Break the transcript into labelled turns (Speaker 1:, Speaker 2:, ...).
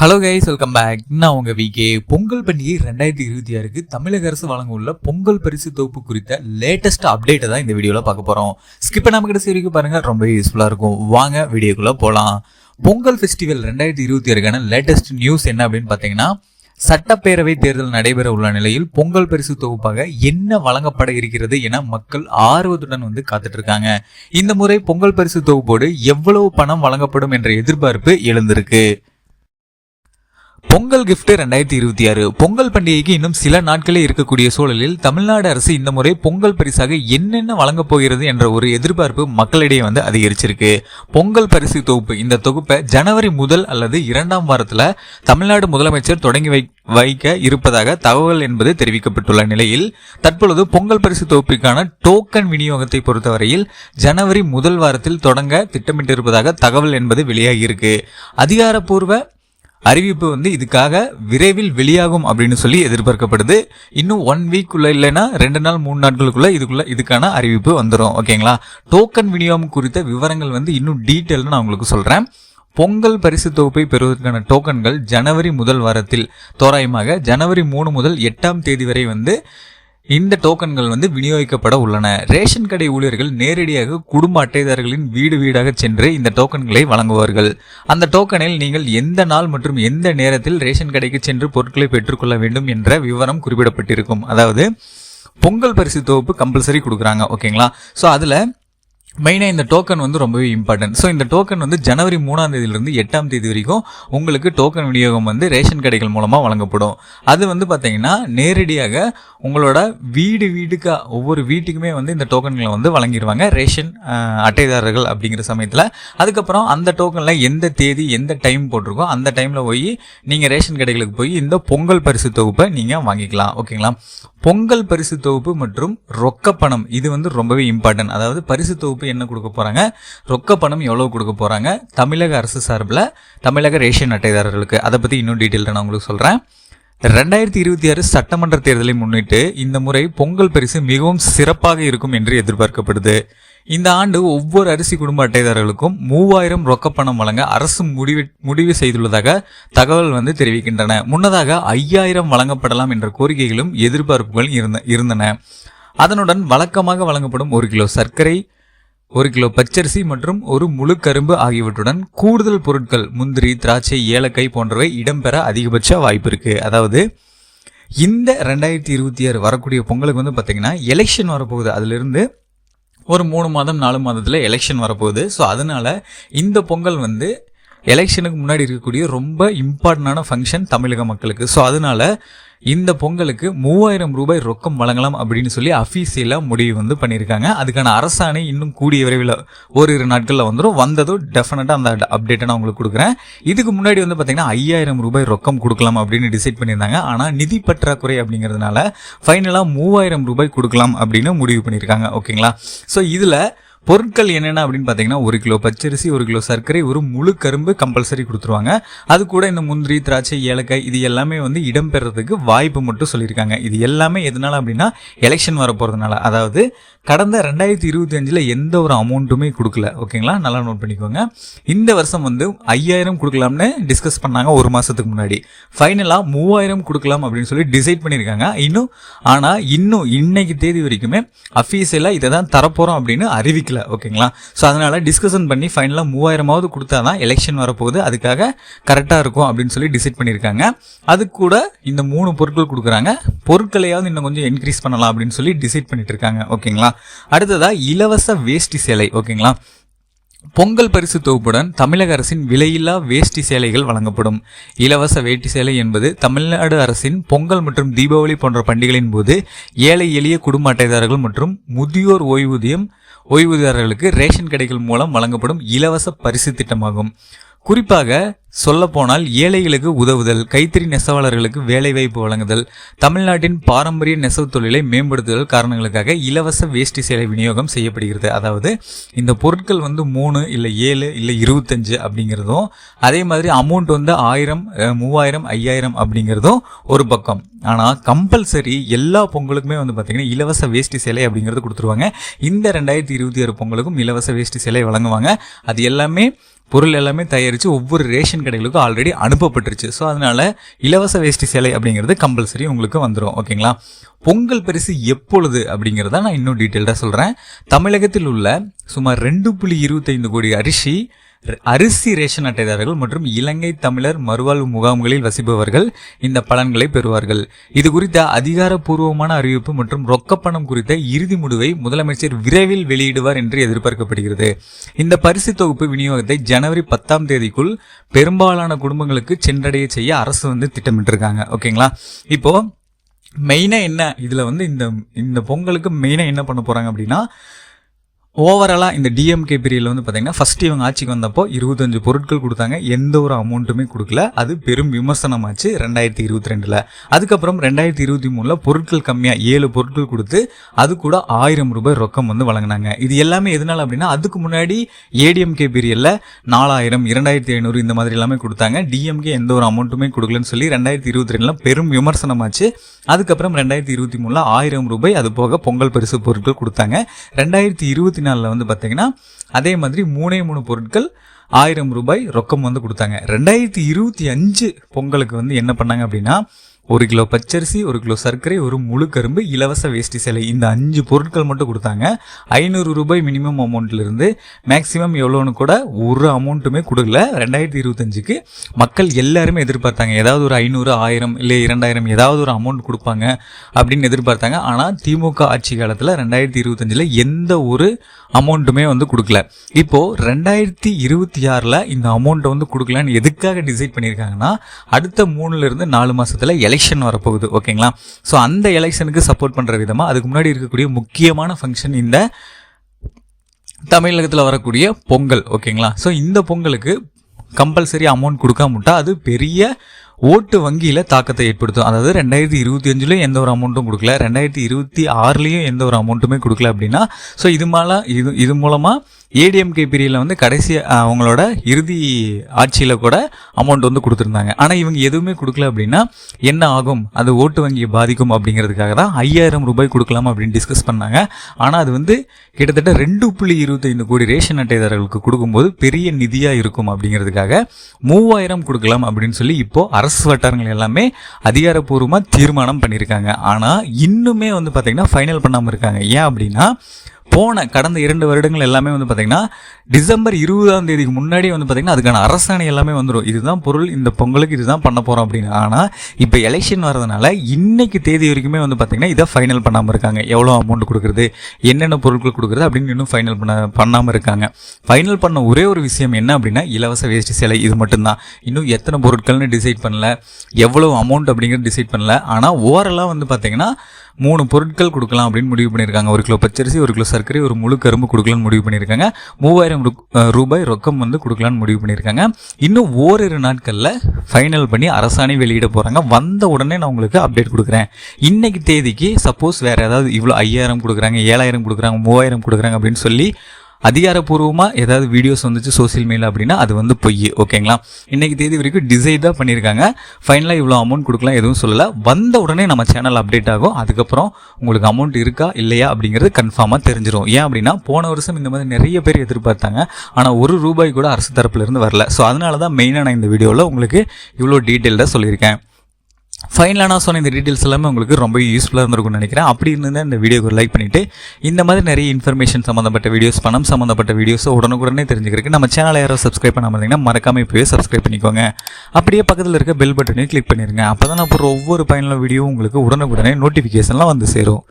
Speaker 1: Hello guys welcome back நான் உங்கள் VK Pongal பண்டிகை ரெண்டாயிரத்தி இருபத்தி ஆறுக்கு தமிழக அரசு வழங்க உள்ள பொங்கல் பரிசு தொகுப்பு குறித்த லேட்டஸ்ட் அப்டேட்டை தான் இந்த வீடியோவில் பார்க்க போகிறோம் ஸ்கிப் பண்ணாம கிட்ட வரைக்கும் பாருங்கள் ரொம்ப யூஸ்ஃபுல்லாக இருக்கும். வாங்க வீடியோக்குள்ளே போகலாம் பொங்கல் ஃபெஸ்டிவல் ரெண்டாயிரத்தி இருபத்தி ஆறுக்கான லேட்டஸ்ட் நியூஸ் என்ன அப்படின்னு பார்த்தீங்கன்னா சட்டப்பேரவை தேர்தல் நடைபெற உள்ள நிலையில் பொங்கல் பரிசு தொகுப்பாக என்ன வழங்கப்பட இருக்கிறது என மக்கள் ஆர்வத்துடன் வந்து காத்துட்டு இருக்காங்க இந்த முறை பொங்கல் பரிசு தொகுப்போடு எவ்வளவு பணம் வழங்கப்படும் என்ற எதிர்பார்ப்பு எழுந்திருக்கு. பொங்கல் கிஃப்ட் ரெண்டாயிரத்தி இருபத்தி ஆறு. பொங்கல் பண்டிகைக்கு இன்னும் சில நாட்களே இருக்கக்கூடிய சூழலில் தமிழ்நாடு அரசு இந்த முறை பொங்கல் பரிசாக என்னென்ன வழங்கப் போகிறது என்ற ஒரு எதிர்பார்ப்பு மக்களிடையே வந்து அதிகரிச்சிருக்கு. பொங்கல் பரிசு தொகுப்பு. இந்த தொகுப்பை ஜனவரி முதல் அல்லது இரண்டாம் வாரத்தில் தமிழ்நாடு முதலமைச்சர் தொடங்கி வை வைக்க இருப்பதாக தகவல் என்பது தெரிவிக்கப்பட்டுள்ள நிலையில் தற்பொழுது பொங்கல் பரிசு தொகுப்பிற்கான டோக்கன் விநியோகத்தை பொறுத்தவரையில் ஜனவரி முதல் வாரத்தில் தொடங்க திட்டமிட்டிருப்பதாக தகவல் என்பது வெளியாகியிருக்கு. அதிகாரப்பூர்வ அறிவிப்பு வந்து இதுக்காக விரைவில் வெளியாகும் அப்படின்னு சொல்லி எதிர்பார்க்கப்படுது. இன்னும் ஒன் வீக் உள்ள இல்லைன்னா ரெண்டு நாள் மூணு நாட்களுக்குள்ள இதுக்குள்ள இதுக்கான அறிவிப்பு வந்துடும் ஓகேங்களா? டோக்கன் விநியோகம் குறித்த விவரங்கள் வந்து இன்னும் டீட்டெயில் நான் உங்களுக்கு சொல்றேன். பொங்கல் பரிசு தொகுப்பை பெறுவதற்கான டோக்கன்கள் ஜனவரி முதல் வாரத்தில் தோராயமாக ஜனவரி மூணு முதல் எட்டாம் தேதி வரை வந்து இந்த டோக்கன்கள் வந்து விநியோகிக்கப்பட உள்ளன. ரேஷன் கடை ஊழியர்கள் நேரடியாக குடும்ப அட்டைதாரர்களின் வீடு வீடாக சென்று இந்த டோக்கன்களை வழங்குவார்கள். அந்த டோக்கனில் நீங்கள் எந்த நாள் மற்றும் எந்த நேரத்தில் ரேஷன் கடைக்கு சென்று பொருட்களை பெற்றுக்கொள்ள வேண்டும் என்ற விவரம் குறிப்பிடப்பட்டிருக்கும். அதாவது பொங்கல் பரிசு தொகுப்பு கம்பல்சரி கொடுக்குறாங்க. ஓகேங்களா? ஸோ அதில் மெயினாக இந்த டோக்கன் வந்து ரொம்பவே இம்பார்ட்டன்ட் ஸோ இந்த டோக்கன் வந்து ஜனவரி மூணாம் தேதியிலிருந்து எட்டாம் தேதி வரைக்கும் உங்களுக்கு டோக்கன் விநியோகம் வந்து ரேஷன் கடைகள் மூலமாக வழங்கப்படும். அது வந்து பார்த்தீங்கன்னா நேரடியாக உங்களோட வீடு வீடுக்காக ஒவ்வொரு வீட்டுக்குமே வந்து இந்த டோக்கன்களை வந்து வழங்கிடுவாங்க ரேஷன் அட்டைதாரர்கள் அப்படிங்கிற சமயத்தில். அதுக்கப்புறம் அந்த டோக்கனில் எந்த தேதி எந்த டைம் போட்டிருக்கோ அந்த டைமில் போய் நீங்கள் ரேஷன் கடைகளுக்கு போய் இந்த பொங்கல் பரிசு தொகுப்பை நீங்கள் வாங்கிக்கலாம். ஓகேங்களா? பொங்கல் பரிசு தொகுப்பு மற்றும் ரொக்க பணம் இது வந்து ரொம்பவே இம்பார்ட்டன்ட் அதாவது பரிசு தொகுப்பு என்ன கொடுக்க போகிறாங்க ரொக்க பணம் எவ்வளோ கொடுக்க போகிறாங்க தமிழக அரசு சார்பில் தமிழக ரேஷன் அட்டைதாரர்களுக்கு அதை பற்றி இன்னும் டீட்டெயில் நான் உங்களுக்கு சொல்கிறேன் ரெண்டாயிரத்தி இருபத்தி ஆறு சட்டமன்ற தேர்தலை முன்னிட்டு இந்த முறை பொங்கல் பரிசு மிகவும் சிறப்பாக இருக்கும் என்று எதிர்பார்க்கப்படுது. இந்த ஆண்டு ஒவ்வொரு அரிசி குடும்ப அட்டைதாரர்களுக்கும் மூவாயிரம் ரொக்கப்பணம் வழங்க அரசு முடிவு முடிவு செய்துள்ளதாக தகவல் வந்து தெரிவிக்கின்றன. முன்னதாக ஐயாயிரம் வழங்கப்படலாம் என்ற கோரிக்கைகளும் எதிர்பார்ப்புகள் இருந்த இருந்தன. அதனுடன் வழக்கமாக வழங்கப்படும் ஒரு கிலோ சர்க்கரை ஒரு கிலோ பச்சரிசி மற்றும் ஒரு முழு கரும்பு ஆகியவற்றுடன் கூடுதல் பொருட்கள் முந்திரி திராட்சை ஏலக்காய் போன்றவை இடம்பெற அதிகபட்ச வாய்ப்பு இருக்கு. அதாவது இந்த ரெண்டாயிரத்தி இருபத்தி ஆறு வரக்கூடிய பொங்கலுக்கு வந்து பார்த்தீங்கன்னா எலெக்ஷன் வரப்போகுது. அதிலிருந்து ஒரு மூணு மாதம் நாலு மாதத்தில் எலெக்ஷன் வரப்போகுது. ஸோ அதனால இந்த பொங்கல் வந்து எலெக்ஷனுக்கு முன்னாடி இருக்கக்கூடிய ரொம்ப இம்பார்ட்டண்டான ஃபங்க்ஷன் தமிழக மக்களுக்கு. ஸோ அதனால இந்த பொங்கலுக்கு மூவாயிரம் ரூபாய் ரொக்கம் வழங்கலாம் அப்படின்னு சொல்லி அஃபீஷியலாக முடிவு வந்து பண்ணியிருக்காங்க. அதுக்கான அரசாணை இன்னும் கூடிய விரைவில் ஓரிரு நாட்களில் வந்துடும் வந்ததும் டெஃபினட்டாக அந்த அப்டேட்டை நான் உங்களுக்கு கொடுக்குறேன். இதுக்கு முன்னாடி வந்து பார்த்தீங்கன்னா ஐயாயிரம் ரூபாய் ரொக்கம் கொடுக்கலாம் அப்படின்னு டிசைட் பண்ணியிருந்தாங்க. ஆனால் நிதி பற்றாக்குறை அப்படிங்கிறதுனால ஃபைனலாக மூவாயிரம் ரூபாய் கொடுக்கலாம் அப்படின்னு முடிவு பண்ணியிருக்காங்க. ஓகேங்களா ஸோ இதில் பொருட்கள் என்னென்ன அப்படின்னு பார்த்தீங்கன்னா ஒரு கிலோ பச்சரிசி ஒரு கிலோ சர்க்கரை ஒரு முழு கரும்பு கம்பல்சரி கொடுத்துருவாங்க. அது கூட இந்த முந்திரி திராட்சை ஏலக்காய் இது எல்லாமே வந்து இடம்பெறதுக்கு வாய்ப்பு மட்டும் சொல்லியிருக்காங்க. இது எல்லாமே எதனால அப்படின்னா எலெக்ஷன் வர போகிறதுனால அதாவது கடந்த ரெண்டாயிரத்தி இருபத்தி அஞ்சில் எந்த ஒரு அமௌண்ட்டுமே கொடுக்கல. ஓகேங்களா நல்லா நோட் பண்ணிக்கோங்க. இந்த வருஷம் வந்து ஐயாயிரம் கொடுக்கலாம்னு டிஸ்கஸ் பண்ணாங்க ஒரு மாதத்துக்கு முன்னாடி. ஃபைனலாக மூவாயிரம் கொடுக்கலாம் அப்படின்னு சொல்லி டிசைட் பண்ணியிருக்காங்க. இன்னும் ஆனால் இன்னும் இன்னைக்கு தேதி வரைக்குமே அஃபீஷியலாக இதை தான் தரப்போகிறோம் அப்படின்னு அறிவிக்கல ஓகேங்களா? ஸோ அதனால் டிஸ்கஷன் பண்ணி ஃபைனலாக மூவாயிரமாவது கொடுத்தா தான் எலெக்ஷன் வரப்போகுது. அதுக்காக கரெக்டாக இருக்கும் அப்படின்னு சொல்லி டிசைட் பண்ணியிருக்காங்க. அது கூட இந்த மூணு பொருட்கள் கொடுக்குறாங்க. பொருட்களையாவது இன்னும் கொஞ்சம் இன்க்ரீஸ் பண்ணலாம் அப்படின்னு சொல்லி டிசைட் பண்ணிட்டு இருக்காங்க ஓகேங்களா? அடுத்ததாக இலவச வேஷ்டி சேலை ஓகேங்களா? பொங்கல் பரிசு தொகுப்புடன் தமிழக அரசின் விலையில்லா வேஷ்டி சேலைகள் வழங்கப்படும். இலவச வேட்டி சேலை என்பது தமிழ்நாடு அரசின் பொங்கல் மற்றும் தீபாவளி போன்ற பண்டிகைகளின் போது ஏழை எளிய குடும்ப அட்டைதாரர்கள் மற்றும் முதியோர் ஓய்வூதியம் ஓய்வூதியர்களுக்கு ரேஷன் கடைகள் மூலம் வழங்கப்படும் இலவச பரிசு திட்டமாகும். குறிப்பாக சொல்லப்போனால் ஏழைகளுக்கு உதவுதல் கைத்தறி நெசவாளர்களுக்கு வேலைவாய்ப்பு வழங்குதல் தமிழ்நாட்டின் பாரம்பரிய நெசவு தொழிலை மேம்படுத்துதல் காரணங்களுக்காக இலவச வேஷ்டி சேலை விநியோகம் செய்யப்படுகிறது. அதாவது இந்த பொருட்கள் வந்து மூணு இல்லை ஏழு இல்லை இருபத்தஞ்சு அப்படிங்கிறதும் அதே மாதிரி அமௌண்ட் வந்து ஆயிரம் மூவாயிரம் ஐயாயிரம் அப்படிங்கிறதும் ஒரு பக்கம். ஆனால் கம்பல்சரி எல்லா பொங்கலுக்குமே வந்து பார்த்திங்கன்னா இலவச வேஷ்டி சேலை அப்படிங்கிறது கொடுத்துருவாங்க. இந்த ரெண்டாயிரத்தி இருபத்தி ஆறு பொங்கலுக்கும் இலவச வேஷ்டி சேலை வழங்குவாங்க. அது எல்லாமே பொருள் எல்லாமே தயாரித்து ஒவ்வொரு ரேஷன் கடைகளுக்கும் ஆல்ரெடி அனுப்பப்பட்டுருச்சு. ஸோ அதனால இலவச வேஷ்டி சேலை அப்படிங்கிறது கம்பல்சரி உங்களுக்கு வந்துடும் ஓகேங்களா? பொங்கல் பரிசு எப்பொழுது அப்படிங்கிறத நான் இன்னும் டீட்டெயில்டாக சொல்கிறேன் தமிழகத்தில் உள்ள சுமார் ரெண்டு புள்ளி இருபத்தைந்து கோடி அரிசி அரிசி ரேஷன் அட்டைதாரர்கள் மற்றும் இலங்கை தமிழர் மறுவாழ்வு முகாம்களில் வசிப்பவர்கள் இந்த பலன்களை பெறுவார்கள். இது குறித்த அதிகாரப்பூர்வமான அறிவிப்பு மற்றும் ரொக்கப்பணம் குறித்த இறுதி முடிவை முதலமைச்சர் விரைவில் வெளியிடுவார் என்று எதிர்பார்க்கப்படுகிறது. இந்த பரிசு தொகுப்பு விநியோகத்தை ஜனவரி பத்தாம் தேதிக்குள் பெரும்பாலான குடும்பங்களுக்கு சென்றடைய செய்ய அரசு வந்து திட்டமிட்டிருக்காங்க. ஓகேங்களா? இப்போ மெயினாக என்ன? இதில் வந்து இந்த இந்த பொங்கலுக்கு மெயினாக என்ன பண்ண போகிறாங்க அப்படின்னா ஓவராலாக இந்த டிஎம்கே பீரியடில் வந்து பார்த்தீங்கன்னா ஃபஸ்ட் இவங்க ஆட்சிக்கு வந்தப்போ இருபத்தஞ்சு பொருட்கள் கொடுத்தாங்க. எந்த ஒரு அமௌண்ட்டுமே கொடுக்கல. அது பெரும் விமர்சனமாச்சு ரெண்டாயிரத்தி இருபத்தி ரெண்டில். அதுக்கப்புறம் ரெண்டாயிரத்தி இருபத்தி மூணில் பொருட்கள் கம்மியாக ஏழு பொருட்கள் கொடுத்து அது கூட ஆயிரம் ரூபாய் ரொக்கம் வந்து வழங்கினாங்க. இது எல்லாமே எதனால அப்படின்னா அதுக்கு முன்னாடி ஏடிஎம்கே பீரியடில் நாலாயிரம் இரண்டாயிரத்தி ஐநூறு இந்த மாதிரி எல்லாமே கொடுத்தாங்க. டிஎம்கே எந்த ஒரு அமௌண்ட்டுமே கொடுக்கலன்னு சொல்லி ரெண்டாயிரத்தி இருபத்தி ரெண்டில் பெரும் விமர்சனமாச்சு. அதுக்கப்புறம் ரெண்டாயிரத்தி இருபத்தி மூணில் ஆயிரம் ரூபாய் அது போக பொங்கல் பரிசு பொருட்கள் கொடுத்தாங்க. ரெண்டாயிரத்தி இருபத்தி நாளில் வந்து பார்த்தீங்கன்னா அதே மாதிரி மூணே மூணு பொருட்கள் ஆயிரம் ரூபாய் ரொக்கம் வந்து கொடுத்தாங்க. ரெண்டாயிரத்தி இருபத்தி அஞ்சு பொங்கலுக்கு வந்து என்ன பண்ணாங்க அப்படின்னா ஒரு கிலோ பச்சரிசி ஒரு கிலோ சர்க்கரை ஒரு முழு கரும்பு இலவச வேஷ்டி சேலை. இந்த அஞ்சு பொருட்கள் மட்டும் கொடுத்தாங்க. ஐநூறு ரூபாய் மினிமம் அமௌண்ட்ல இருந்து மேக்சிமம் எவ்வளோன்னு கூட ஒரு அமௌண்ட்டுமே கொடுக்கல. ரெண்டாயிரத்தி இருபத்தஞ்சுக்கு மக்கள் எல்லாருமே எதிர்பார்த்தாங்க. ஏதாவது ஒரு ஐநூறு ஆயிரம் இல்லை இரண்டாயிரம் ஏதாவது ஒரு அமௌண்ட் கொடுப்பாங்க அப்படின்னு எதிர்பார்த்தாங்க. ஆனால் திமுக ஆட்சி காலத்தில் ரெண்டாயிரத்தி இருபத்தஞ்சில் எந்த ஒரு அமௌண்ட்டுமே வந்து கொடுக்கல. இப்போ ரெண்டாயிரத்தி இருபத்தி ஆறில் இந்த அமௌண்ட்டை வந்து கொடுக்கலான்னு எதுக்காக டிசைட் பண்ணியிருக்காங்கன்னா அடுத்த மூணுலேருந்து நாலு மாதத்தில் மாசத்துல எலெக்ஷன் வரப்போகுது ஓகேங்களா ஸோ அந்த எலெக்ஷனுக்கு சப்போர்ட் பண்ணுற விதமாக அதுக்கு முன்னாடி இருக்கக்கூடிய முக்கியமான ஃபங்க்ஷன் இந்த தமிழகத்தில் வரக்கூடிய பொங்கல் ஓகேங்களா ஸோ இந்த பொங்கலுக்கு கம்பல்சரி அமௌண்ட் கொடுக்காமட்டா அது பெரிய ஓட்டு வங்கியில் தாக்கத்தை ஏற்படுத்தும். அதாவது ரெண்டாயிரத்தி இருபத்தி அஞ்சுலேயும் எந்த ஒரு அமௌண்ட்டும் கொடுக்கல. ரெண்டாயிரத்தி இருபத்தி ஆறுலேயும் எந்த ஒரு அமௌண்ட்டுமே கொடுக்கல அப்படின்னா ஸோ இது மேலே இது இது மூலமாக ஏடிஎம்கே பீரியடில் வந்து கடைசி அவங்களோட இறுதி ஆட்சியில் கூட அமௌண்ட் வந்து கொடுத்துருந்தாங்க. ஆனால் இவங்க எதுவுமே கொடுக்கல அப்படின்னா என்ன ஆகும்? அது ஓட்டு வங்கியை பாதிக்கும் அப்படிங்கிறதுக்காக தான் ஐயாயிரம் ரூபாய் கொடுக்கலாம் அப்படின்னு டிஸ்கஸ் பண்ணாங்க. ஆனால் அது வந்து கிட்டத்தட்ட ரெண்டு புள்ளி இருபத்தைந்து கோடி ரேஷன் அட்டைதாரர்களுக்கு கொடுக்கும்போது பெரிய நிதியாக இருக்கும் அப்படிங்கிறதுக்காக மூவாயிரம் கொடுக்கலாம் அப்படின்னு சொல்லி இப்போது அரசு வட்டாரங்கள் எல்லாமே அதிகாரப்பூர்வமாக தீர்மானம் பண்ணியிருக்காங்க. ஆனால் இன்னுமே வந்து பார்த்திங்கன்னா ஃபைனல் பண்ணாமல் இருக்காங்க. ஏன் அப்படின்னா போன கடந்த இரண்டு வருடங்கள் எல்லாமே வந்து பார்த்தீங்கன்னா டிசம்பர் இருபதாம் தேதிக்கு முன்னாடி வந்து பார்த்தீங்கன்னா அதுக்கான அரசாணை எல்லாமே வந்துடும் இதுதான் பொருள் இந்த பொங்கலுக்கு இதுதான் பண்ண போகிறோம் அப்படின்னு. ஆனால் இப்போ எலெக்ஷன் வரதுனால இன்னைக்கு தேதி வரைக்குமே வந்து பார்த்தீங்கன்னா இதை ஃபைனல் பண்ணாமல் இருக்காங்க. எவ்வளோ அமௌண்ட் கொடுக்குறது என்னென்ன பொருட்கள் கொடுக்குறது அப்படின்னு இன்னும் ஃபைனல் பண்ண பண்ணாமல் இருக்காங்க. ஃபைனல் பண்ண ஒரே ஒரு விஷயம் என்ன அப்படின்னா இலவச வேஷ்டி சேலை இது மட்டும்தான். இன்னும் எத்தனை பொருட்கள்னு டிசைட் பண்ணல. எவ்வளோ அமௌண்ட் அப்படிங்கிறது டிசைட் பண்ணல. ஆனால் ஓவரலாக வந்து பார்த்தீங்கன்னா மூணு பொருட்கள் கொடுக்கலாம் அப்படின்னு முடிவு பண்ணியிருக்காங்க. ஒரு கிலோ பச்சரிசி ஒரு கிலோ சர்க்கரை ஒரு முழு கரும்பு கொடுக்கலாம்னு முடிவு பண்ணியிருக்காங்க. மூவாயிரம் ரூபாய் ரொக்கம் வந்து கொடுக்கலான்னு முடிவு பண்ணியிருக்காங்க. இன்னும் ஓரிரு நாட்களில் ஃபைனல் பண்ணி அரசாணை வெளியிட போகிறாங்க வந்த உடனே நான் உங்களுக்கு அப்டேட் கொடுக்குறேன். இன்னைக்கு தேதிக்கு சப்போஸ் வேறு ஏதாவது இவ்வளோ ஐயாயிரம் கொடுக்குறாங்க ஏழாயிரம் கொடுக்குறாங்க மூவாயிரம் கொடுக்குறாங்க அப்படின்னு சொல்லி அதிகாரப்பூர்வமாக ஏதாவது வீடியோஸ் வந்துச்சு சோஷியல் மீடியா அப்படின்னா அது வந்து பொய் ஓகேங்களா இன்னைக்கு தேதி வரைக்கும் டிசைட் தான் பண்ணியிருக்காங்க ஃபைனலாக இவ்வளோ அமௌண்ட் கொடுக்கலாம் எதுவும் சொல்லலை. வந்த உடனே நம்ம சேனல் அப்டேட் ஆகும். அதுக்கப்புறம் உங்களுக்கு அமௌண்ட் இருக்கா இல்லையா அப்படிங்கிறது கன்ஃபார்மாக தெரிஞ்சிடும் ஏன் அப்படின்னா போன வருஷம் இந்த மாதிரி நிறைய பேர் எதிர்பார்த்தாங்க. ஆனால் ஒரு ரூபாய் கூட அரசு தரப்புலேருந்து வரல. ஸோ அதனால தான் மெயினாக நான் இந்த வீடியோவில் உங்களுக்கு இவ்வளோ டீட்டெயில்டாக சொல்லியிருக்கேன். ஃபைனலாக நான் சொன்ன இந்த டீட்டெயில்ஸ் எல்லாமே உங்களுக்கு ரொம்ப யூஸ்ஃபுல்லாக இருந்திருக்கும்னு நினைக்கிறேன். அப்படி இருந்தால் இந்த வீடியோக்கு லைக் பண்ணிவிட்டு இந்த மாதிரி நிறைய இன்ஃபர்மேஷன் சம்மந்தப்பட்ட வீடியோஸ் பணம் சம்மந்தப்பட்ட வீடியோஸை உடனுக்குடனே தெரிஞ்சுக்கிறதுக்கு நம்ம சேனலை யாரோ சப்ஸ்கிரைப் பண்ணாமல் இருந்தீங்கன்னா மறக்காமல் இப்போயே சப்ஸ்கிரைப் பண்ணிக்கோங்க. அப்படியே பக்கத்தில் இருக்க பெல் பட்டனையும் கிளிக் பண்ணிருங்க. அப்போ தான் நான் போடுற ஒவ்வொரு பயனுள்ள வீடியோ உங்களுக்கு உடனுக்குடனே நோட்டிஃபிகேஷன்லாம் வந்து சேரும்.